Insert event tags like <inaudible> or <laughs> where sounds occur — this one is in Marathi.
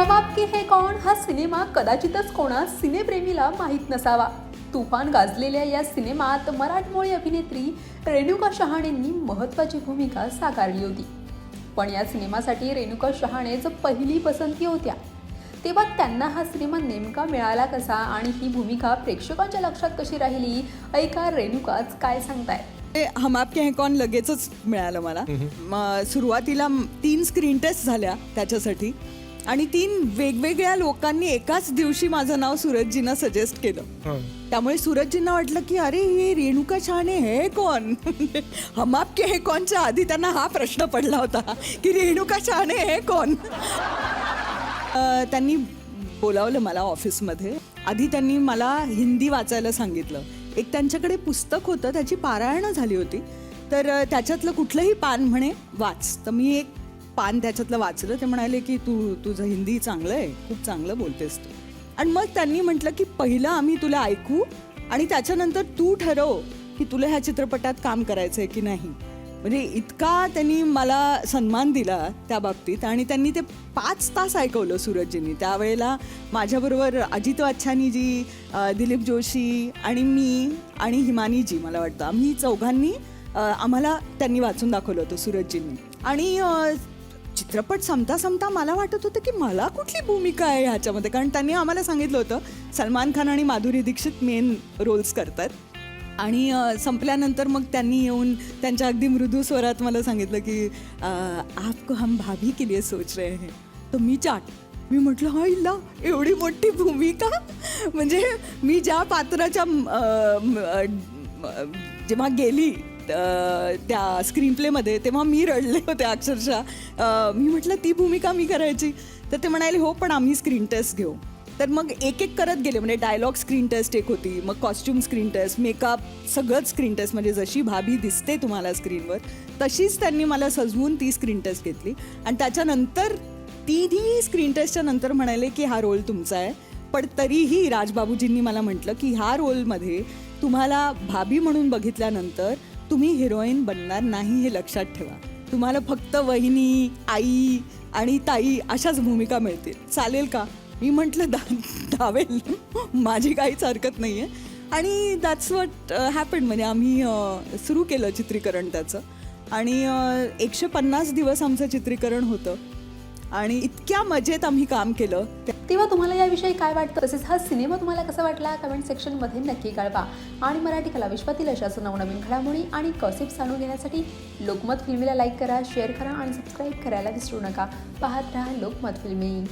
हम आपके हे कौन हा सिनेमा कदाचितच कोणा सिनेप्रेमीला माहीत नसावा. तुफान गाजलेल्या या सिनेमात मराठमोळी अभिनेत्री रेणुका शहाणेंनी महत्त्वाची भूमिका साकारली होती. पण या सिनेमासाठी रेणुका शहाणेच पहिली पसंती होत्या तेव्हा त्यांना हा सिनेमा नेमका मिळाला कसा आणि ही भूमिका प्रेक्षकांच्या लक्षात कशी राहिली? ऐका रेणुकाच काय सांगताय ते हम आपके हैं कौन? लगेचच मिळालं मला. सुरुवातीला तीन स्क्रीन टेस्ट झाल्या त्याच्यासाठी. आणि तीन वेगवेगळ्या लोकांनी एकाच दिवशी माझं नाव सूरजजीनं सजेस्ट केलं. त्यामुळे सूरजजींना वाटलं की अरे हे रेणुका शहाणे हे कोण? <laughs> हम आपके हे कोणच्या आधी? त्यांना हा प्रश्न पडला होता की रेणुका शहाणे हे कोण? <laughs> त्यांनी बोलावलं मला ऑफिसमध्ये. आधी त्यांनी मला हिंदी वाचायला सांगितलं. एक त्यांच्याकडे पुस्तक होतं त्याची पारायणं झाली होती. तर त्याच्यातलं कुठलंही पान म्हणे वाच. तर मी एक पान त्याच्यातलं वाचलं ते म्हणाले की तू तुझं हिंदी चांगलं आहे खूप चांगलं बोलतेस तू. आणि मग त्यांनी म्हटलं की पहिलं आम्ही तुला ऐकू आणि त्याच्यानंतर तू ठरव की तुला ह्या चित्रपटात काम करायचं आहे की नाही. म्हणजे इतका त्यांनी मला सन्मान दिला त्या बाबतीत आणि त्यांनी ते पाच तास ऐकवलं सूरजजींनी. त्यावेळेला माझ्याबरोबर अजित वाच्छानीजी जी दिलीप जोशी आणि मी आणि हिमानीजी मला वाटतं. आम्ही चौघांनी आम्हाला त्यांनी वाचून दाखवलं होतं सूरजजींनी. आणि चित्रपट संपता संपता मला वाटत होतं की मला कुठली भूमिका आहे ह्याच्यामध्ये? कारण त्यांनी आम्हाला सांगितलं होतं सलमान खान आणि माधुरी दीक्षित मेन रोल्स करतात. आणि संपल्यानंतर मग त्यांनी येऊन त्यांच्या अगदी मृदू स्वरात मला सांगितलं की आपको हम भाभी के लिए सोच रहे हैं. तर मी चाट मी म्हटलं हा इल्ला एवढी मोठी भूमिका? <laughs> म्हणजे मी ज्या पात्राच्या जेव्हा गेली त्या स्क्रीन प्लेमध्ये तेव्हा मी रडले होते अक्षरशः. मी म्हटलं ती भूमिका मी करायची. तर ते म्हणाले हो पण आम्ही स्क्रीन टेस्ट घेऊ. तर मग एक एक करत गेले म्हणजे डायलॉग स्क्रीन टेस्ट एक होती मग कॉस्ट्युम स्क्रीन टेस्ट मेकअप सगळंच स्क्रीन टेस्ट म्हणजे जशी भाभी दिसते तुम्हाला स्क्रीनवर तशीच त्यांनी मला सजवून ती स्क्रीन टेस्ट घेतली. आणि त्याच्यानंतर तीही स्क्रीन टेस्टच्या नंतर म्हणाले की हा रोल तुमचा आहे. पण तरीही राजबाबूजींनी मला म्हटलं की ह्या रोलमध्ये तुम्हाला भाभी म्हणून बघितल्यानंतर तुम्ही हिरोईन बनणार नाही हे लक्षात ठेवा. तुम्हाला फक्त वहिनी आई आणि ताई अशाच भूमिका मिळतील. चालेल का? मी म्हटलं दा धावेल. माझी काहीच हरकत नाही आहे आणि दॅट्स वॉट हॅपन म्हणजे आम्ही uh, सुरू केलं चित्रीकरण त्याचं. आणि uh, एकशे पन्नास दिवस आमचं चित्रीकरण होतं. आणि इतक्या मजेत आम्ही काम केलं. तेव्हा तुम्हाला याविषयी काय वाटतं? तसेच हा सिनेमा तुम्हाला कसा वाटला? कमेंट सेक्शनमध्ये नक्की कळवा. आणि मराठी कला विश्वातील अशाच नवनवीन घडामोडी आणि कॉसिप जाणून घेण्यासाठी लोकमत फिल्मीला लाईक करा शेअर करा आणि सबस्क्राईब करायला विसरू नका. पाहत राहा लोकमत फिल्मी.